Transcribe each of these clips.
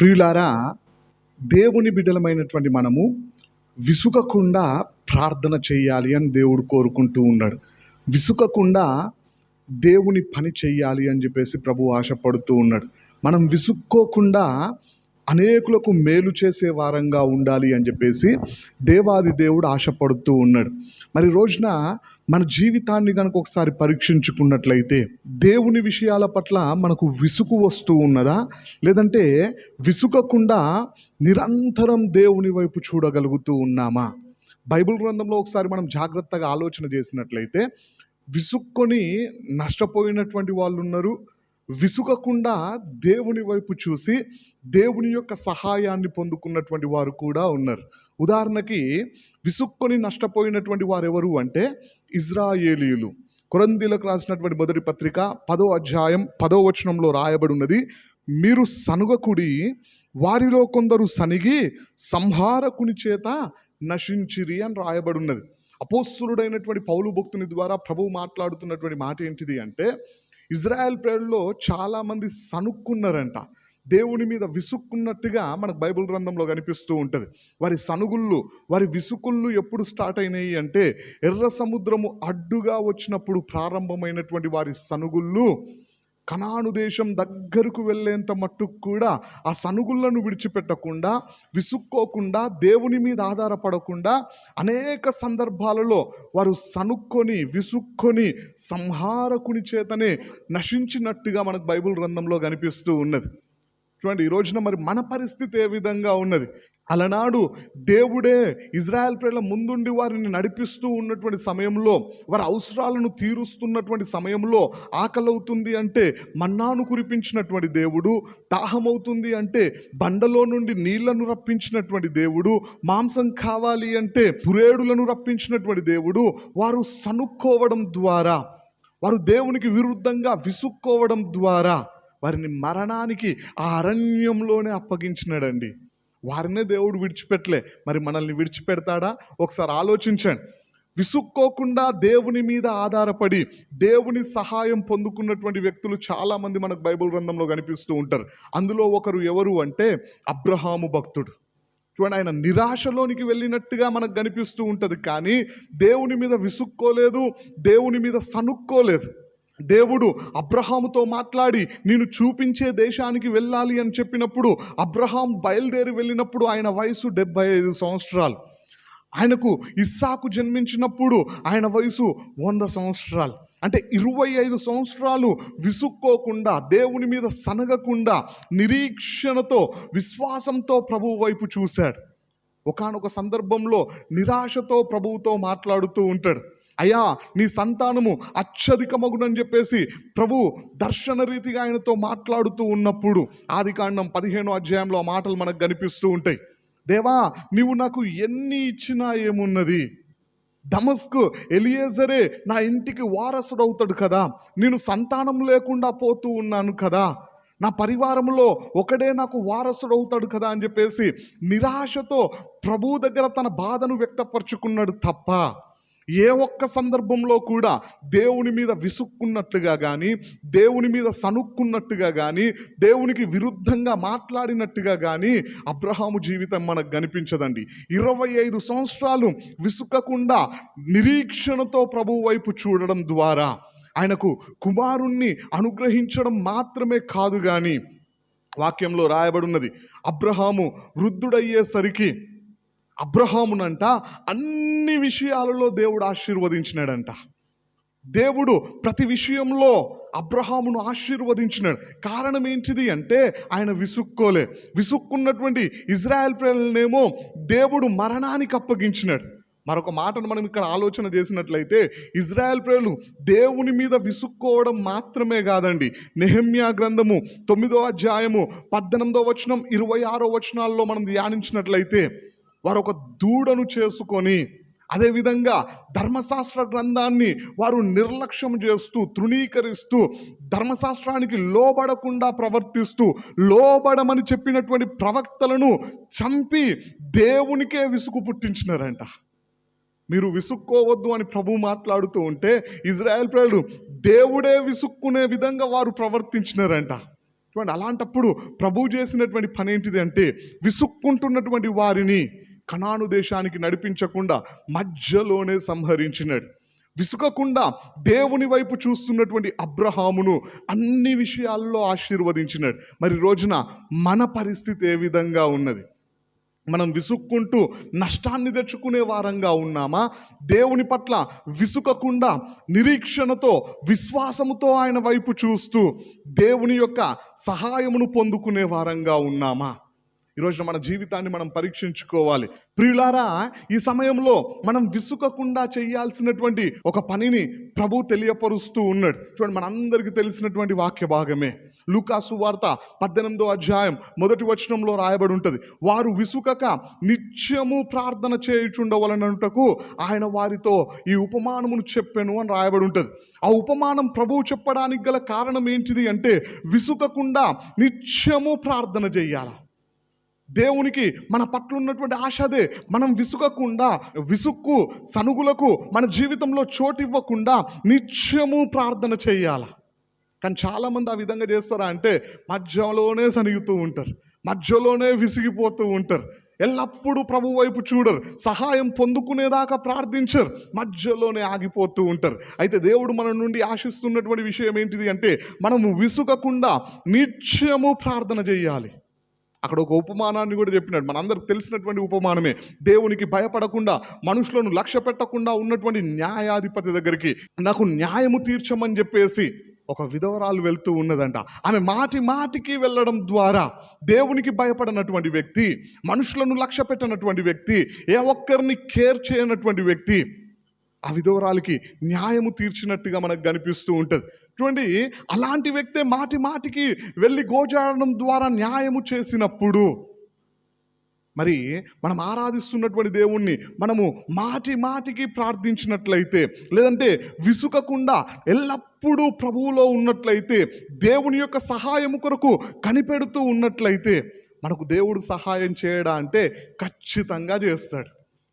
ప్రియులారా దేవుని బిడ్డలమైనటువంటి మనము విసుగకుండా ప్రార్థన చేయాలి అని దేవుడు కోరుకుంటూ ఉన్నాడు. విసుగకుండా దేవుని పని చేయాలి అని చెప్పేసి ప్రభు ఆశపడుతూ ఉన్నాడు. మనం విసుక్కోకుండా అనేకులకు మేలు చేసే వారంగా ఉండాలి అని చెప్పేసి దేవాది దేవుడు ఆశపడుతూ ఉన్నాడు. మరి రోజున మన జీవితాన్ని కనుక ఒకసారి పరీక్షించుకున్నట్లయితే దేవుని విషయాల పట్ల మనకు విసుగు వస్తూ ఉన్నదా? లేదంటే విసుగకుండా నిరంతరం దేవుని వైపు చూడగలుగుతూ ఉన్నామా? బైబిల్ గ్రంథంలో ఒకసారి మనం జాగ్రత్తగా ఆలోచన చేసినట్లయితే విసుక్కొని నష్టపోయినటువంటి వాళ్ళు ఉన్నారు విసుగకుండా దేవుని వైపు చూసి దేవుని యొక్క సహాయాన్ని పొందుకున్నటువంటి వారు కూడా ఉన్నారు. ఉదాహరణకి విసుక్కొని నష్టపోయినటువంటి వారెవరు అంటే ఇజ్రాయేలీయులు. కొరందీలకు రాసినటువంటి మొదటి పత్రిక పదో అధ్యాయం పదో వచనంలో రాయబడి ఉన్నది మీరు సనుగకుడి వారిలో కొందరు సనిగి సంహారకుని చేత నశించిరి అని రాయబడి ఉన్నది అపోస్తులుడైనటువంటి పౌలు భక్తుని ద్వారా ప్రభువు మాట్లాడుతున్నటువంటి మాట ఏంటిది అంటే ఇజ్రాయెల్ పేరులో చాలామంది సనుక్కున్నారంట. దేవుని మీద విసుక్కున్నట్టుగా మనకు బైబిల్ గ్రంథంలో కనిపిస్తూ ఉంటుంది. వారి సనుగుళ్ళు వారి విసుకుళ్ళు ఎప్పుడు స్టార్ట్ అయినాయి అంటే ఎర్ర సముద్రము అడ్డుగా వచ్చినప్పుడు ప్రారంభమైనటువంటి వారి సనుగుళ్ళు కనాను దేశం దగ్గరకు వెళ్ళేంత మట్టుకు కూడా ఆ సనుగులను విడిచిపెట్టకుండా విసుక్కోకుండా దేవుని మీద ఆధారపడకుండా అనేక సందర్భాలలో వారు సనుక్కొని విసుక్కొని సంహారకుని చేతనే నశించినట్టుగా మనకు బైబిల్ గ్రంథంలో కనిపిస్తూ ఉన్నది. చూడండి ఈ రోజున మరి మన పరిస్థితి ఏ విధంగా ఉన్నది? అలనాడు దేవుడే ఇజ్రాయెల్ ప్రజల ముందుండి వారిని నడిపిస్తూ ఉన్నటువంటి సమయంలో వారి అవసరాలను తీరుస్తున్నటువంటి సమయంలో ఆకలవుతుంది అంటే మన్నాను కురిపించినటువంటి దేవుడు దాహమవుతుంది అంటే బండలో నుండి నీళ్ళను రప్పించినటువంటి దేవుడు మాంసం కావాలి అంటే పురేడులను రప్పించినటువంటి దేవుడు వారు సనుక్కోవడం ద్వారా వారు దేవునికి విరుద్ధంగా విసుక్కోవడం ద్వారా వారిని మరణానికి ఆ అరణ్యంలోనే అప్పగించినాడండి. వారినే దేవుడు విడిచిపెట్టలే. మరి మనల్ని విడిచిపెడతాడా? ఒకసారి ఆలోచించండి. విసుక్కోకుండా దేవుని మీద ఆధారపడి దేవుని సహాయం పొందుకున్నటువంటి వ్యక్తులు చాలామంది మనకు బైబిల్ గ్రంథంలో కనిపిస్తూ ఉంటారు. అందులో ఒకరు ఎవరు అంటే అబ్రహాము భక్తుడు. చూడండి ఆయన నిరాశలోనికి వెళ్ళినట్టుగా మనకు కనిపిస్తూ ఉంటుంది. కానీ దేవుని మీద విసుక్కోలేదు దేవుని మీద సనుక్కోలేదు దేవుడు అబ్రహాముతో మాట్లాడి నేను చూపించే దేశానికి వెళ్ళాలి అని చెప్పినప్పుడు అబ్రహాం బయలుదేరి వెళ్ళినప్పుడు ఆయన వయసు డెబ్బై ఐదు సంవత్సరాలు. ఆయనకు ఇస్సాకు జన్మించినప్పుడు ఆయన వయసు వంద సంవత్సరాలు. అంటే ఇరవై ఐదు సంవత్సరాలు విసుక్కోకుండా దేవుని మీద సనగకుండా నిరీక్షణతో విశ్వాసంతో ప్రభువు వైపు చూశాడు. ఒకానొక సందర్భంలో నిరాశతో ప్రభువుతో మాట్లాడుతూ ఉంటాడు. అయ్యా నీ సంతానము అత్యధికమగునని చెప్పేసి ప్రభు దర్శన రీతిగా ఆయనతో మాట్లాడుతూ ఉన్నప్పుడు ఆది కాండం పదిహేను అధ్యాయంలో ఆ మాటలు మనకు కనిపిస్తూ ఉంటాయి. దేవా నీవు నాకు ఎన్ని ఇచ్చినా ఏమున్నది? దమస్కు ఎలియేజరే నా ఇంటికి వారసుడు అవుతాడు కదా? నేను సంతానం లేకుండా పోతూ ఉన్నాను కదా? నా పరివారంలో ఒకడే నాకు వారసుడు అవుతాడు కదా అని చెప్పేసి నిరాశతో ప్రభు దగ్గర తన బాధను వ్యక్తపరుచుకున్నాడు తప్ప ఏ ఒక్క సందర్భంలో కూడా దేవుని మీద విసుక్కున్నట్టుగా కానీ దేవుని మీద సనుక్కున్నట్టుగా కానీ దేవునికి విరుద్ధంగా మాట్లాడినట్టుగా కానీ అబ్రహాము జీవితం మనకు కనిపించదండి. ఇరవై ఐదు సంవత్సరాలు విసుకకుండా నిరీక్షణతో ప్రభు వైపు చూడడం ద్వారా ఆయనకు కుమారుణ్ణి అనుగ్రహించడం మాత్రమే కాదు కానీ వాక్యంలో రాయబడున్నది అబ్రహాము వృద్ధుడయ్యేసరికి అబ్రహామునంట అన్ని విషయాలలో దేవుడు ఆశీర్వదించినాడంట. దేవుడు ప్రతి విషయంలో అబ్రహామును ఆశీర్వదించినాడు. కారణం ఏంటిది అంటే ఆయన విసుక్కోలే. విసుక్కున్నటువంటి ఇజ్రాయెల్ ప్రజలనేమో దేవుడు మరణానికి అప్పగించినాడు. మరొక మాటను మనం ఇక్కడ ఆలోచన చేసినట్లయితే ఇజ్రాయెల్ ప్రజలు దేవుని మీద విసుక్కోవడం మాత్రమే కాదండి. నెహమ్యా గ్రంథము తొమ్మిదో అధ్యాయము పద్దెనిమిదో వచనం ఇరవై ఆరో వచనాల్లో మనం ధ్యానించినట్లయితే వారు ఒక దూడను చేసుకొని అదేవిధంగా ధర్మశాస్త్ర గ్రంథాన్ని వారు నిర్లక్ష్యం చేస్తూ తృణీకరిస్తూ ధర్మశాస్త్రానికి లోబడకుండా ప్రవర్తిస్తూ లోబడమని చెప్పినటువంటి ప్రవక్తలను చంపి దేవునికే విసుగు పుట్టించినారంట. మీరు విసుక్కోవద్దు అని ప్రభు మాట్లాడుతూ ఉంటే ఇజ్రాయెల్ ప్రజలు దేవుడే విసుక్కునే విధంగా వారు ప్రవర్తించినారంట. చూడండి అలాంటప్పుడు ప్రభు చేసినటువంటి పని ఏంటిది అంటే విసుక్కుంటున్నటువంటి వారిని కనాను దేశానికి నడిపించకుండా మధ్యలోనే సంహరించినాడు. విసుకకుండా దేవుని వైపు చూస్తున్నటువంటి అబ్రహామును అన్ని విషయాల్లో ఆశీర్వదించినాడు. మరి రోజున మన పరిస్థితి ఏ విధంగా ఉన్నది? మనం విసుక్కుంటూ నష్టాన్ని తెచ్చుకునే వారంగా ఉన్నామా? దేవుని పట్ల విసుకకుండా నిరీక్షణతో విశ్వాసముతో ఆయన వైపు చూస్తూ దేవుని యొక్క సహాయమును పొందుకునే వారంగా ఉన్నామా? ఈరోజు మన జీవితాన్ని మనం పరీక్షించుకోవాలి. ప్రియులారా ఈ సమయంలో మనం విసుకకుండా చేయాల్సినటువంటి ఒక పనిని ప్రభు తెలియపరుస్తూ ఉన్నాడు. చూడండి మనందరికీ తెలిసినటువంటి వాక్య భాగమే. లూకాసు వార్త పద్దెనిమిదో అధ్యాయం మొదటి వచనంలో రాయబడి ఉంటుంది. వారు విసుకక నిత్యము ప్రార్థన చేయుచుండవలనంటకు ఆయన వారితో ఈ ఉపమానమును చెప్పాను అని రాయబడి ఉంటుంది. ఆ ఉపమానం ప్రభువు చెప్పడానికి గల కారణం ఏంటిది అంటే విసుకకుండా నిత్యము ప్రార్థన చేయాలి? దేవునికి మన పట్ల ఉన్నటువంటి ఆశ అదే. మనం విసుగకుండా విసుక్కు సనుగులకు మన జీవితంలో చోటు ఇవ్వకుండా నిత్యము ప్రార్థన చేయాల? కానీ చాలామంది ఆ విధంగా చేస్తారా అంటే మధ్యలోనే సనిగుతూ ఉంటారు. మధ్యలోనే విసిగిపోతూ ఉంటారు. ఎల్లప్పుడూ ప్రభు వైపు చూడరు. సహాయం పొందుకునేదాకా ప్రార్థించరు. మధ్యలోనే ఆగిపోతూ ఉంటారు. అయితే దేవుడు మన నుండి ఆశిస్తున్నటువంటి విషయం ఏంటిది అంటే మనము విసుగకుండా నిత్యము ప్రార్థన చేయాలి. అక్కడ ఒక ఉపమానాన్ని కూడా చెప్పినాడు. మనందరికి తెలిసినటువంటి ఉపమానమే. దేవునికి భయపడకుండా మనుషులను లక్ష్య పెట్టకుండా ఉన్నటువంటి న్యాయాధిపతి దగ్గరికి నాకు న్యాయము తీర్చమని చెప్పేసి ఒక విధవరాలు వెళ్తూ ఉన్నదంట. ఆమె మాటి మాటికి వెళ్ళడం ద్వారా దేవునికి భయపడనటువంటి వ్యక్తి మనుషులను లక్ష్య పెట్టనటువంటి వ్యక్తి ఏ ఒక్కరిని కేర్ చేయనటువంటి వ్యక్తి ఆ విధవరాలకి న్యాయము తీర్చినట్టుగా మనకు కనిపిస్తూ ఉంటుంది. చూడండి అలాంటి వ్యక్తే మాటి మాటికి వెళ్ళి గోజాడడం ద్వారా న్యాయము చేసినప్పుడు మరి మనం ఆరాధిస్తున్నటువంటి దేవుణ్ణి మనము మాటి మాటికి ప్రార్థించినట్లయితే లేదంటే విసుకకుండా ఎల్లప్పుడూ ప్రభువులో ఉన్నట్లయితే దేవుని యొక్క సహాయము కొరకు కనిపెడుతూ ఉన్నట్లయితే మనకు దేవుడు సహాయం చేయడా అంటే ఖచ్చితంగా చేస్తాడు.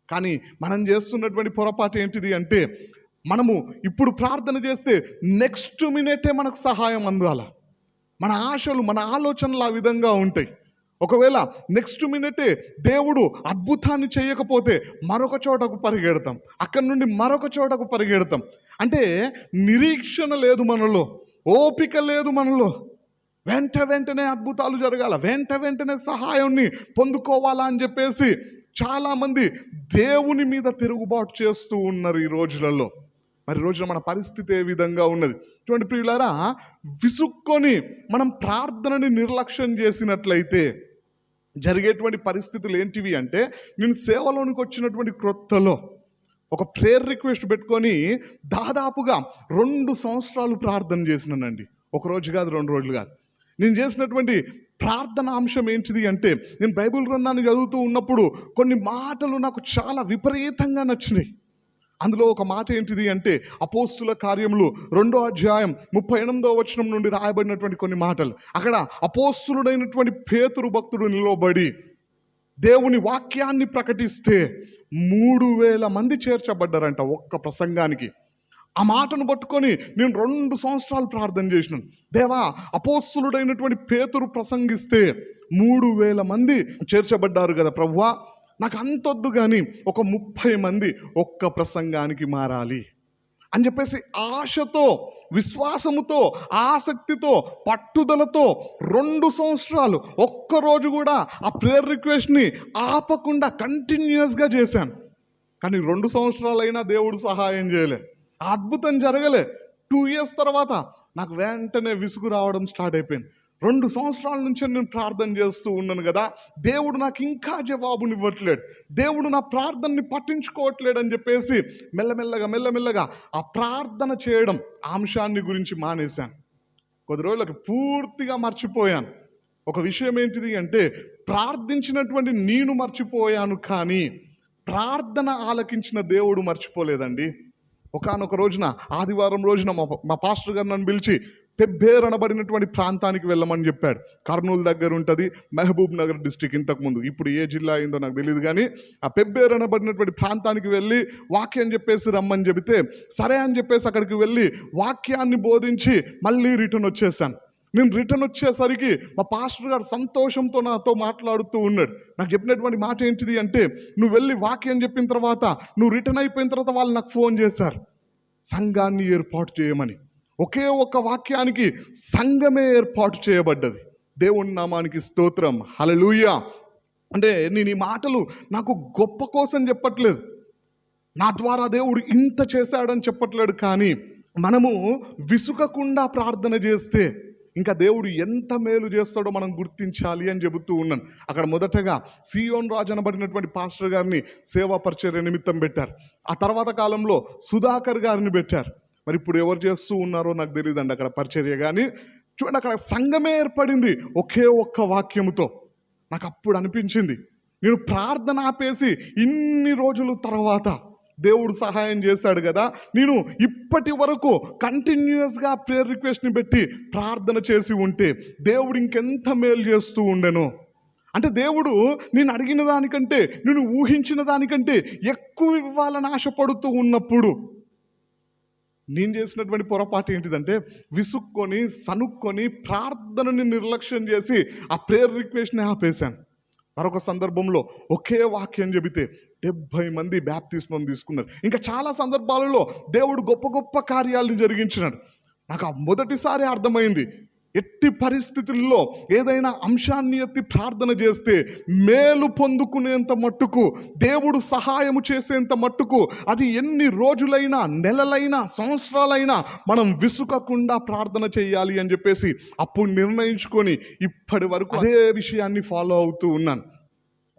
కానీ మనం చేస్తున్నటువంటి పొరపాటు ఏంటిది అంటే మనము ఇప్పుడు ప్రార్థన చేస్తే నెక్స్ట్ మినిటే మనకు సహాయం అందాల. మన ఆశలు మన ఆలోచనలు ఆ విధంగా ఉంటాయి. ఒకవేళ నెక్స్ట్ మినిటే దేవుడు అద్భుతాన్ని చేయకపోతే మరొక చోటకు పరిగెడతాం. అక్కడి నుండి మరొక చోటకు పరిగెడతాం. అంటే నిరీక్షణ లేదు మనలో ఓపిక లేదు మనలో. వెంట వెంటనే అద్భుతాలు జరగాల. వెంట వెంటనే సహాయాన్ని పొందుకోవాలా అని చెప్పేసి చాలామంది దేవుని మీద తిరుగుబాటు చేస్తూ ఉన్నారు ఈ రోజులలో. మరి రోజున మన పరిస్థితి ఏ విధంగా ఉన్నది? చూడండి ప్రియులారా విసుక్కొని మనం ప్రార్థనని నిర్లక్ష్యం చేసినట్లయితే జరిగేటువంటి పరిస్థితులు ఏంటివి అంటే నేను సేవలోనికి వచ్చినటువంటి క్రొత్తలో ఒక ప్రేయర్ రిక్వెస్ట్ పెట్టుకొని దాదాపుగా రెండు సంవత్సరాలు ప్రార్థన చేసినానండి. ఒక రోజు కాదు రెండు రోజులు కాదు. నేను చేసినటువంటి ప్రార్థన అంశం ఏంటిది అంటే నేను బైబిల్ గ్రంథాన్ని చదువుతూ ఉన్నప్పుడు కొన్ని మాటలు నాకు చాలా విపరీతంగా నచ్చినాయి. అందులో ఒక మాట ఏంటిది అంటే అపోస్తుల కార్యములు రెండో అధ్యాయం ముప్పై ఎనిమిదో వచనం నుండి రాయబడినటువంటి కొన్ని మాటలు. అక్కడ అపోస్తులుడైనటువంటి పేతురు భక్తుడు నిలవబడి దేవుని వాక్యాన్ని ప్రకటిస్తే మూడు వేల మంది చేర్చబడ్డారంట ఒక్క ప్రసంగానికి. ఆ మాటను పట్టుకొని నేను రెండు సంవత్సరాలు ప్రార్థన చేసినాను. దేవా అపోస్తులుడైనటువంటి పేతురు ప్రసంగిస్తే మూడు వేల మంది చేర్చబడ్డారు కదా ప్రభువా. నాకు అంతొద్దు కానీ ఒక ముప్పై మంది ఒక్క ప్రసంగానికి మారాలి. అని చెప్పేసి ఆశతో విశ్వాసముతో ఆసక్తితో పట్టుదలతో రెండు సంవత్సరాలు ఒక్కరోజు కూడా ఆ ప్రేయర్ రిక్వెస్ట్ని ఆపకుండా కంటిన్యూస్గా చేశాను. కానీ రెండు సంవత్సరాలైనా దేవుడు సహాయం చేయలే. అద్భుతం జరగలే. టూ ఇయర్స్ తర్వాత నాకు వెంటనే విసుగు రావడం స్టార్ట్ అయిపోయింది. రెండు సంవత్సరాల నుంచి నేను ప్రార్థన చేస్తూ ఉన్నాను కదా దేవుడు నాకు ఇంకా జవాబునివ్వట్లేడు. దేవుడు నా ప్రార్థనని పట్టించుకోవట్లేడు అని చెప్పేసి మెల్లమెల్లగా మెల్లమెల్లగా ఆ ప్రార్థన చేయడం ఆ అంశాన్ని గురించి మానేశాను. కొద్ది రోజులకు పూర్తిగా మర్చిపోయాను. ఒక విషయం ఏంటిది అంటే ప్రార్థించినటువంటి నేను మర్చిపోయాను కానీ ప్రార్థన ఆలకించిన దేవుడు మర్చిపోలేదండి. ఒకానొక రోజున ఆదివారం రోజున మా మా పాస్టర్ గారు నన్ను పిలిచి పెబ్బేర్ అనబడినటువంటి ప్రాంతానికి వెళ్ళమని చెప్పాడు. కర్నూలు దగ్గర ఉంటుంది మహబూబ్ నగర్ డిస్టిక్ ఇంతకుముందు ఇప్పుడు ఏ జిల్లా అయిందో నాకు తెలియదు కానీ ఆ పెబ్బేర్ అనబడినటువంటి ప్రాంతానికి వెళ్ళి వాక్యం చెప్పేసి రమ్మని చెబితే సరే అని చెప్పేసి అక్కడికి వెళ్ళి వాక్యాన్ని బోధించి మళ్ళీ రిటర్న్ వచ్చేసాను. నేను రిటర్న్ వచ్చేసరికి మా పాస్టర్ గారు సంతోషంతో నాతో మాట్లాడుతూ ఉన్నాడు. నాకు చెప్పినటువంటి మాట ఏంటిది అంటే నువ్వు వెళ్ళి వాక్యం చెప్పిన తర్వాత నువ్వు రిటర్న్ అయిపోయిన తర్వాత వాళ్ళు నాకు ఫోన్ చేశారు. సంఘాన్ని ఏర్పాటు చేయమని. ఒకే ఒక్క వాక్యానికి సంఘమే ఏర్పాటు చేయబడ్డది. దేవుని నామానికి స్తోత్రం. హలలుయ అంటే నేను ఈ మాటలు నాకు గొప్ప కోసం చెప్పట్లేదు. నా ద్వారా దేవుడు ఇంత చేశాడని చెప్పట్లేడు కానీ మనము విసుగకుండా ప్రార్థన చేస్తే ఇంకా దేవుడు ఎంత మేలు చేస్తాడో మనం గుర్తించాలి అని చెబుతూ ఉన్నాను. అక్కడ మొదటగా సియోన్ రాజు అనబడినటువంటి పాస్టర్ గారిని సేవా పరిచర్య నిమిత్తం పెట్టారు. ఆ తర్వాత కాలంలో సుధాకర్ గారిని పెట్టారు. మరి ఇప్పుడు ఎవరు చేస్తూ ఉన్నారో నాకు తెలియదండి అక్కడ పరిచర్య. కానీ చూడండి అక్కడ సంఘమే ఏర్పడింది ఒకే ఒక్క వాక్యముతో. నాకు అప్పుడు అనిపించింది. నేను ప్రార్థన ఆపేసి ఇన్ని రోజుల తర్వాత దేవుడు సహాయం చేశాడు కదా. నేను ఇప్పటి వరకు కంటిన్యూస్గా ప్రేయర్ రిక్వెస్ట్ని పెట్టి ప్రార్థన చేసి ఉంటే దేవుడు ఇంకెంత మేలు చేస్తూ ఉండెను. అంటే దేవుడు నేను అడిగిన దానికంటే నేను ఊహించిన దానికంటే ఎక్కువ ఇవ్వాలని ఆశపడుతూ ఉన్నప్పుడు నేను చేసినటువంటి పొరపాటు ఏంటిదంటే విసుక్కొని సనుక్కొని ప్రార్థనని నిర్లక్ష్యం చేసి ఆ ప్రేయర్ రిక్వెస్ట్ని ఆపేశాను. మరొక సందర్భంలో ఒకే వాక్యం చెబితే డెబ్భై మంది బ్యాప్తిస్మం తీసుకున్నారు. ఇంకా చాలా సందర్భాలలో దేవుడు గొప్ప గొప్ప కార్యాలను జరిగించినాడు. నాకు ఆ మొదటిసారి అర్థమైంది ఎట్టి పరిస్థితుల్లో ఏదైనా అంశాన్ని ఎత్తి ప్రార్థన చేస్తే మేలు పొందుకునేంత మట్టుకు దేవుడు సహాయము చేసేంత మట్టుకు అది ఎన్ని రోజులైనా నెలలైనా సంవత్సరాలైనా మనం విసుకకుండా ప్రార్థన చేయాలి అని చెప్పేసి అప్పుడు నిర్ణయించుకొని ఇప్పటి వరకు అదే విషయాన్ని ఫాలో అవుతూ ఉన్నాను.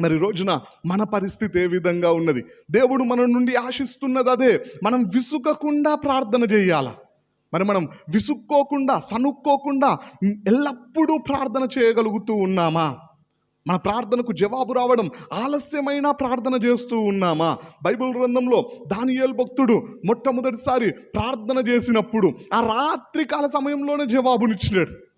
మరి రోజున మన పరిస్థితి ఏ విధంగా ఉన్నది? దేవుడు మన నుండి ఆశిస్తున్నది అదే మనం విసుకకుండా ప్రార్థన చేయాలా? మరి మనం విసుక్కోకుండా సనుక్కోకుండా ఎల్లప్పుడూ ప్రార్థన చేయగలుగుతూ ఉన్నామా? మన ప్రార్థనకు జవాబు రావడం ఆలస్యమైన ప్రార్థన చేస్తూ ఉన్నామా? బైబిల్ గ్రంథంలో దానియేలు భక్తుడు మొట్టమొదటిసారి ప్రార్థన చేసినప్పుడు ఆ రాత్రికాల సమయంలోనే జవాబునిచ్చినాడు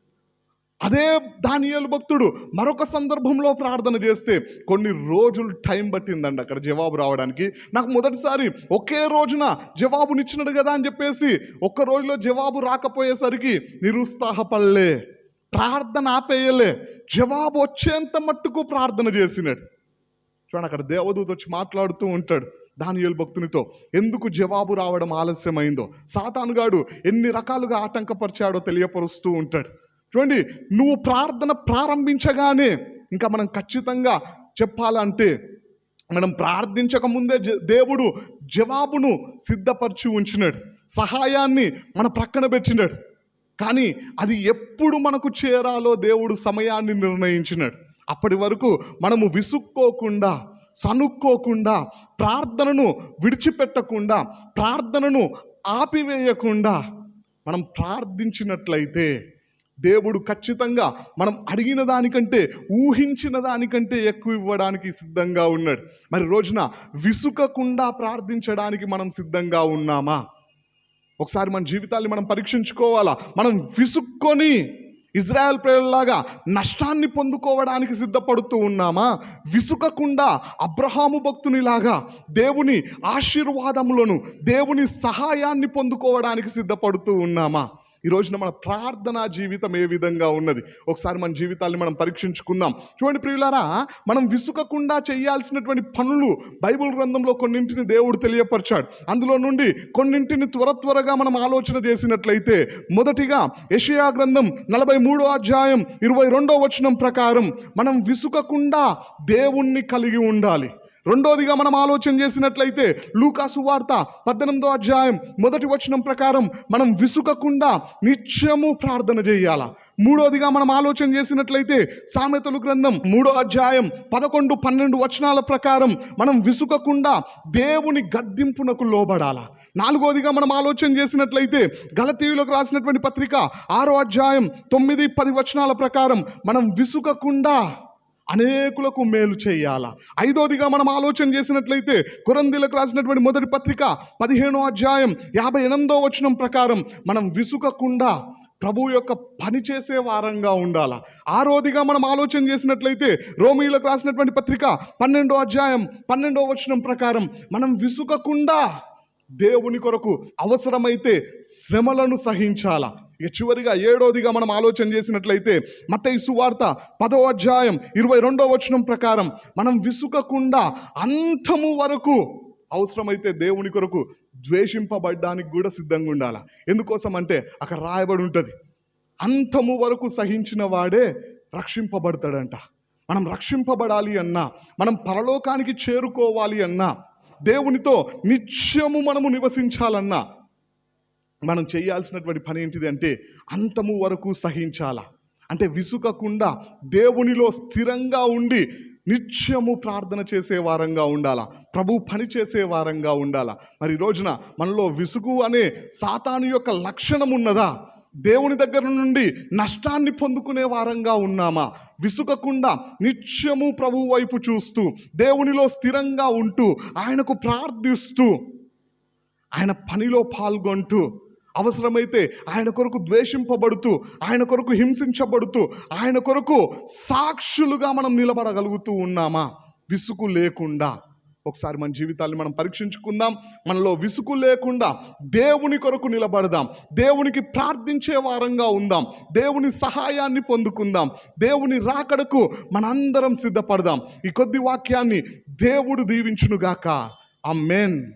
అదే దానియలు భక్తుడు మరొక సందర్భంలో ప్రార్థన చేస్తే కొన్ని రోజులు టైం పట్టిందండి అక్కడ జవాబు రావడానికి. నాకు మొదటిసారి ఒకే రోజున జవాబునిచ్చినాడు కదా అని చెప్పేసి ఒక్క రోజులో జవాబు రాకపోయేసరికి నిరుత్సాహపడలే ప్రార్థన ఆపేయలే జవాబు వచ్చేంత మట్టుకు ప్రార్థన చేసినాడు. చూడండి అక్కడ దేవదూత వచ్చి మాట్లాడుతూ ఉంటాడు దానియేలు భక్తునితో ఎందుకు జవాబు రావడం ఆలస్యమైందో? సాతానుగాడు ఎన్ని రకాలుగా ఆటంకపరిచాడో తెలియపరుస్తూ ఉంటాడు. చూడండి నువ్వు ప్రార్థన ప్రారంభించగానే ఇంకా మనం ఖచ్చితంగా చెప్పాలంటే మనం ప్రార్థించక ముందే దేవుడు జవాబును సిద్ధపరిచి ఉంచినాడు. సహాయాన్ని మన ప్రక్కన పెట్టినాడు. కానీ అది ఎప్పుడు మనకు చేరాలో దేవుడు సమయాన్ని నిర్ణయించినాడు. అప్పటి వరకు మనము విసుక్కోకుండా సనుక్కోకుండా ప్రార్థనను విడిచిపెట్టకుండా ప్రార్థనను ఆపివేయకుండా మనం ప్రార్థించినట్లయితే దేవుడు ఖచ్చితంగా మనం అడిగిన దానికంటే ఊహించిన దానికంటే ఎక్కువ ఇవ్వడానికి సిద్ధంగా ఉన్నాడు. మరి రోజున విసుకకుండా ప్రార్థించడానికి మనం సిద్ధంగా ఉన్నామా? ఒకసారి మన జీవితాన్ని మనం పరీక్షించుకోవాలా? మనం విసుక్కొని ఇజ్రాయెల్ ప్రజల్లాగా నష్టాన్ని పొందుకోవడానికి సిద్ధపడుతూ ఉన్నామా? విసుకకుండా అబ్రహాము భక్తునిలాగా దేవుని ఆశీర్వాదములను దేవుని సహాయాన్ని పొందుకోవడానికి సిద్ధపడుతూ ఉన్నామా? ఈ రోజున మన ప్రార్థనా జీవితం ఏ విధంగా ఉన్నది? ఒకసారి మన జీవితాన్ని మనం పరీక్షించుకుందాం. చూడండి ప్రియులారా మనం విసుకకుండా చేయాల్సినటువంటి పనులు బైబిల్ గ్రంథంలో కొన్నింటిని దేవుడు తెలియపరిచాడు. అందులో నుండి కొన్నింటిని త్వర త్వరగా మనం ఆలోచన చేసినట్లయితే మొదటిగా యెషయా గ్రంథం నలభై మూడో అధ్యాయం ఇరవై రెండో వచనం ప్రకారం మనం విసుకకుండా దేవుణ్ణి కలిగి ఉండాలి. రెండోదిగా మనం ఆలోచన చేసినట్లయితే లూకాసు వార్త పద్దెనిమిదో అధ్యాయం మొదటి వచనం ప్రకారం మనం విసుకకుండా నిత్యము ప్రార్థన చేయాల? మూడోదిగా మనం ఆలోచన చేసినట్లయితే సామెతలు గ్రంథం మూడో అధ్యాయం పదకొండు పన్నెండు వచనాల ప్రకారం మనం విసుకకుండా దేవుని గద్దింపునకు లోబడాల? నాలుగోదిగా మనం ఆలోచన చేసినట్లయితే గలతీయులకు రాసినటువంటి పత్రిక ఆరో అధ్యాయం తొమ్మిది పది వచనాల ప్రకారం మనం విసుకకుండా అనేకులకు మేలు చేయాల? ఐదోదిగా మనం ఆలోచన చేసినట్లయితే కొరందీలకు రాసినటువంటి మొదటి పత్రిక పదిహేనో అధ్యాయం యాభై ఎనిమిదో వచనం ప్రకారం మనం విసుకకుండా ప్రభు యొక్క పని చేసే వారంగా ఉండాల? ఆరోదిగా మనం ఆలోచన చేసినట్లయితే రోమిలకు రాసినటువంటి పత్రిక పన్నెండో అధ్యాయం పన్నెండో వచనం ప్రకారం మనం విసుకకుండా దేవుని కొరకు అవసరమైతే శ్రమలను సహించాలా? ఇక చివరిగా ఏడోదిగా మనం ఆలోచన చేసినట్లయితే మతైసు సువార్త పదో అధ్యాయం ఇరవై రెండో వచనం ప్రకారం మనం విసుకకుండా అంతము వరకు అవసరమైతే దేవుని కొరకు ద్వేషింపబడ్డానికి కూడా సిద్ధంగా ఉండాల? ఎందుకోసం అంటే అక్కడ రాయబడి ఉంటుంది. అంతము వరకు సహించిన వాడే రక్షింపబడతాడంట. మనం రక్షింపబడాలి అన్నా మనం పరలోకానికి చేరుకోవాలి అన్నా దేవునితో నిత్యము మనము నివసించాలన్నా మనం చేయాల్సినటువంటి పని ఏంటిది అంటే అంతము వరకు సహించాలా. అంటే విసుకకుండా దేవునిలో స్థిరంగా ఉండి నిత్యము ప్రార్థన చేసే వారంగా ఉండాలా. ప్రభు పని చేసే వారంగా ఉండాలా. మరి రోజున మనలో విసుగు అనే సాతాను యొక్క లక్షణం ఉన్నదా? దేవుని దగ్గర నుండి నష్టాన్ని పొందుకునే వారంగా ఉన్నామా? విసుకకుండా నిత్యము ప్రభు వైపు చూస్తూ దేవునిలో స్థిరంగా ఉంటూ ఆయనకు ప్రార్థిస్తూ ఆయన పనిలో పాల్గొంటూ అవసరమైతే ఆయన కొరకు ద్వేషింపబడుతూ ఆయన కొరకు హింసించబడుతూ ఆయన కొరకు సాక్షులుగా మనం నిలబడగలుగుతూ ఉన్నామా? విసుగు లేకుండా. ఒకసారి మన జీవితాన్ని మనం పరీక్షించుకుందాం. మనలో విసుగు లేకుండా దేవుని కొరకు నిలబడదాం. దేవునికి ప్రార్థించే వారంగా ఉందాం. దేవుని సహాయాన్ని పొందుకుందాం. దేవుని రాకడకు మనందరం సిద్ధపడదాం. ఈ కొద్ది వాక్యాన్ని దేవుడు దీవించునుగాక. అమ్మేన్